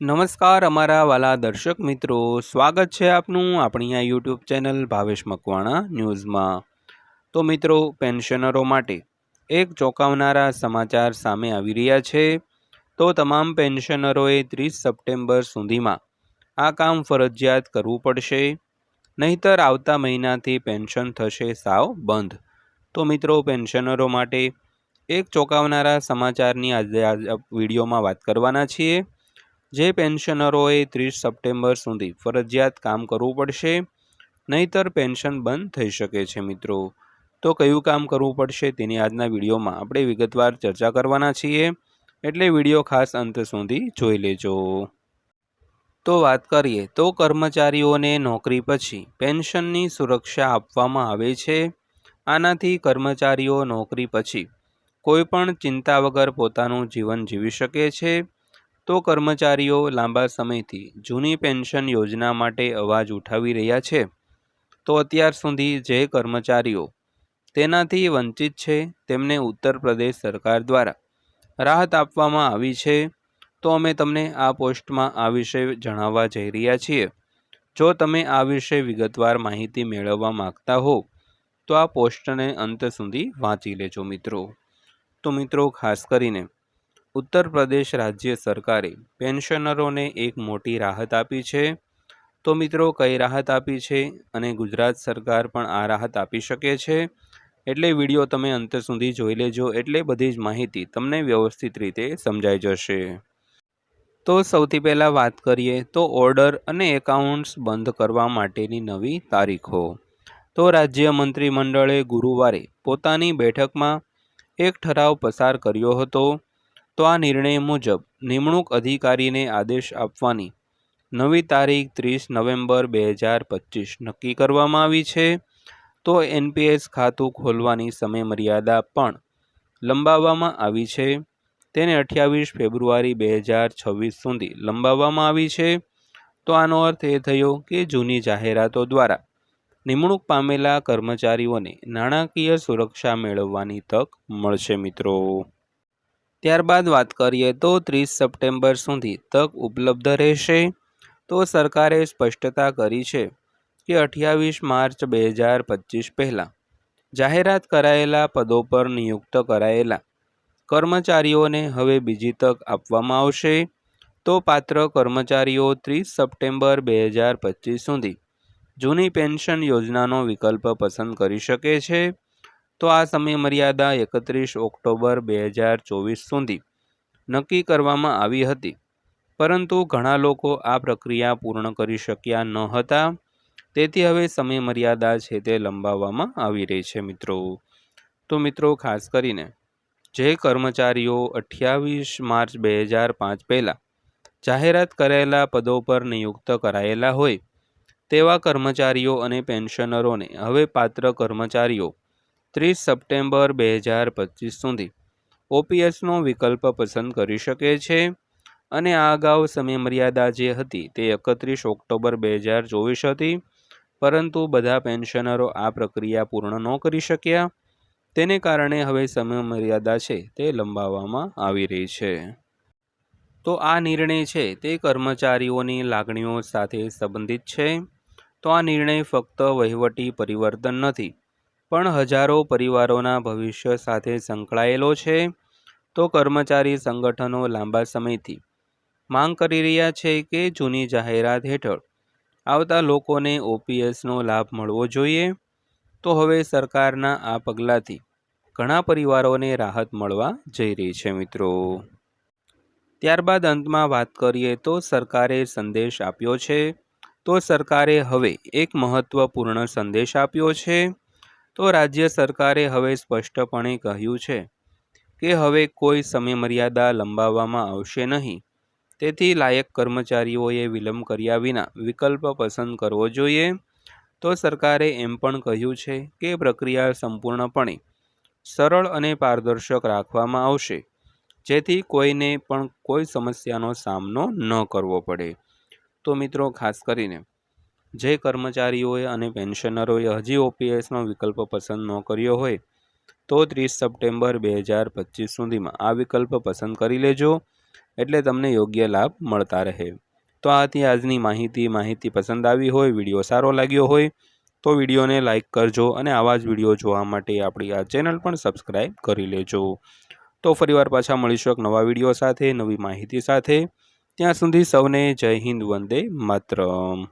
નમસ્કાર અમારા વાલા દર્શક મિત્રો. સ્વાગત છે આપનું આપણી આ યુટ્યુબ ચેનલ ભાવેશ મકવાણા ન્યૂઝમાં. તો મિત્રો, પેન્શનરો માટે એક ચોંકાવનારા સમાચાર સામે આવી રહ્યા છે. તો તમામ પેન્શનરોએ ત્રીસ સપ્ટેમ્બર સુધીમાં આ કામ ફરજિયાત કરવું પડશે. નહીતર આવતા મહિનાથી પેન્શન થશે સાવ બંધ. તો મિત્રો, પેન્શનરો માટે એક ચોંકાવનારા સમાચારની આજે વિડીયોમાં વાત કરવાના છીએ. જે પેન્શનરોએ ત્રીસ સપ્ટેમ્બર સુધી ફરજિયાત કામ કરવું પડશે, નહીતર પેન્શન બંધ થઈ શકે છે મિત્રો. તો કયું કામ કરવું પડશે તેની આજના વિડીયોમાં આપણે વિગતવાર ચર્ચા કરવાના છીએ. એટલે વીડિયો ખાસ અંત સુધી જોઈ લેજો. તો વાત કરીએ, તો કર્મચારીઓને નોકરી પછી પેન્શનની સુરક્ષા આપવામાં આવે છે. આનાથી કર્મચારીઓ નોકરી પછી કોઈપણ ચિંતા વગર પોતાનું જીવન જીવી શકે છે. તો કર્મચારીઓ લાંબા સમયથી જૂની પેન્શન યોજના માટે અવાજ ઉઠાવી રહ્યા છે. તો અત્યાર સુધી જે કર્મચારીઓ તેનાથી વંચિત છે તેમને ઉત્તર પ્રદેશ સરકાર દ્વારા રાહત આપવામાં આવી છે તો અમે તમને આ પોસ્ટમાં આ વિશે જણાવવા જઈ રહ્યા છીએ. જો તમે આ વિશે વિગતવાર માહિતી મેળવવા માગતા હો, તો આ પોસ્ટને અંત સુધી વાંચી લેજો મિત્રો. તો મિત્રો, ખાસ કરીને ઉત્તર પ્રદેશ રાજ્ય સરકારે પેન્શનરોને એક મોટી રાહત આપી છે. તો મિત્રો, કઈ રાહત આપી છે અને ગુજરાત સરકાર પણ આ રાહત આપી શકે છે? એટલે વીડિયો તમે અંત સુધી જોઈ લેજો, એટલે બધી જ માહિતી તમને વ્યવસ્થિત રીતે સમજાઈ જશે. તો સૌથી પહેલાં વાત કરીએ, તો ઓર્ડર અને એકાઉન્ટ્સ બંધ કરવા માટેની નવી તારીખો. તો રાજ્ય મંત્રીમંડળે ગુરુવારે પોતાની બેઠકમાં એક ઠરાવ પસાર કર્યો હતો. તો આ નિર્ણય મુજબ નિમણૂક અધિકારીને આદેશ આપવાની નવી તારીખ ત્રીસ નવેમ્બર બે હજાર પચીસ નક્કી કરવામાં આવી છે. તો એનપીએસ ખાતું ખોલવાની સમયમર્યાદા પણ લંબાવવામાં આવી છે. તેને અઠ્યાવીસ ફેબ્રુઆરી બે હજાર છવ્વીસ સુધી લંબાવવામાં આવી છે. તો આનો અર્થ એ થયો કે જૂની જાહેરાતો દ્વારા નિમણૂક પામેલા કર્મચારીઓને નાણાકીય સુરક્ષા મેળવવાની તક મળશે મિત્રો. ત્યારબાદ વાત કરીએ તો ત્રીસ સપ્ટેમ્બર સુધી તક ઉપલબ્ધ રહેશે. તો સરકારે સ્પષ્ટતા કરી છે કે અઠ્યાવીસ માર્ચ બે હજાર પચીસ પહેલાં જાહેરાત કરાયેલા પદો પર નિયુક્ત કરાયેલા કર્મચારીઓને હવે બીજી તક આપવામાં આવશે. તો પાત્ર કર્મચારીઓ ત્રીસ સપ્ટેમ્બર બે હજાર પચીસ સુધી જૂની પેન્શન યોજનાનો વિકલ્પ પસંદ કરી શકે છે. તો આ સમય મર્યાદા એકત્રીસ ઓક્ટોબર બે હજાર ચોવીસ સુધી નક્કી કરવામાં આવી હતી. પરંતુ ઘણા લોકો આ પ્રક્રિયા પૂર્ણ કરી શક્યા ન હતા. તેથી હવે સમય મર્યાદા છે તે લંબાવવામાં આવી રહી છે મિત્રો. તો મિત્રો ખાસ કરીને જે કર્મચારીઓ અઠ્યાવીસ માર્ચ બે હજાર પાંચ પહેલાં જાહેરાત કરેલા પદો પર નિયુક્ત કરાયેલા હોય, તેવા કર્મચારીઓ અને પેન્શનરોને હવે પાત્ર કર્મચારીઓ ત્રીસ સપ્ટેમ્બર બે હજાર પચીસ સુધી. ઓપીએસનો વિકલ્પ પસંદ કરી શકે છે અને આ અગાઉ સમયમર્યાદા જે હતી તે એકત્રીસ ઓક્ટોબર બે હજાર ચોવીસ હતી. પરંતુ બધા પેન્શનરો આ પ્રક્રિયા પૂર્ણ ન કરી શક્યા. તેને કારણે હવે સમયમર્યાદા છે તે લંબાવવામાં આવી રહી છે. તો આ નિર્ણય છે તે કર્મચારીઓની લાગણીઓ સાથે સંબંધિત છે. તો આ નિર્ણય ફક્ત વહીવટી પરિવર્તન નથી પણ હજારો પરિવારોના ભવિષ્ય સાથે સંકળાયેલો છે, તો કર્મચારી સંગઠનો લાંબા સમયથી માંગ કરી રહ્યા છે કે જૂની જાહેરાત હેઠળ આવતા લોકોને ઓપીએસનો લાભ મળવો જોઈએ. તો હવે સરકારના આ પગલાંથી ઘણા પરિવારોને રાહત મળવા જઈ રહી છે મિત્રો. ત્યારબાદ અંતમાં વાત કરીએ તો સરકારે સંદેશ આપ્યો છે, તો સરકારે હવે એક મહત્વપૂર્ણ સંદેશ આપ્યો છે. તો રાજ્ય સરકારે હવે સ્પષ્ટપણે કહ્યું છે કે હવે કોઈ સમયમર્યાદા લંબાવવામાં આવશે નહીં. તેથી લાયક કર્મચારીઓએ વિલંબ કર્યા વિના વિકલ્પ પસંદ કરવો જોઈએ. તો સરકારે એમ પણ કહ્યું છે કે પ્રક્રિયા સંપૂર્ણપણે સરળ અને પારદર્શક રાખવામાં આવશે, જેથી કોઈને પણ કોઈ સમસ્યાનો સામનો ન કરવો પડે. તો મિત્રો, ખાસ કરીને જે કર્મચારીઓએ અને પેન્શનરોએ હજી ઓપીએસનો વિકલ્પ પસંદ ન કર્યો હોય, તો ત્રીસ સપ્ટેમ્બર બે હજાર પચીસ સુધીમાં આ વિકલ્પ પસંદ કરી લેજો, એટલે તમને યોગ્ય લાભ મળતા રહે. તો આથી આજની માહિતી. માહિતી પસંદ આવી હોય, વીડિયો સારો લાગ્યો હોય, તો વિડીયોને લાઇક કરજો અને આવા જ વીડિયો જોવા માટે આપણી આ ચેનલ પણ સબસ્ક્રાઈબ કરી લેજો. તો ફરીવાર પાછા મળીશું એક નવા વીડિયો સાથે, નવી માહિતી સાથે. ત્યાં સુધી સૌને જય હિન્દ, વંદે માતરમ.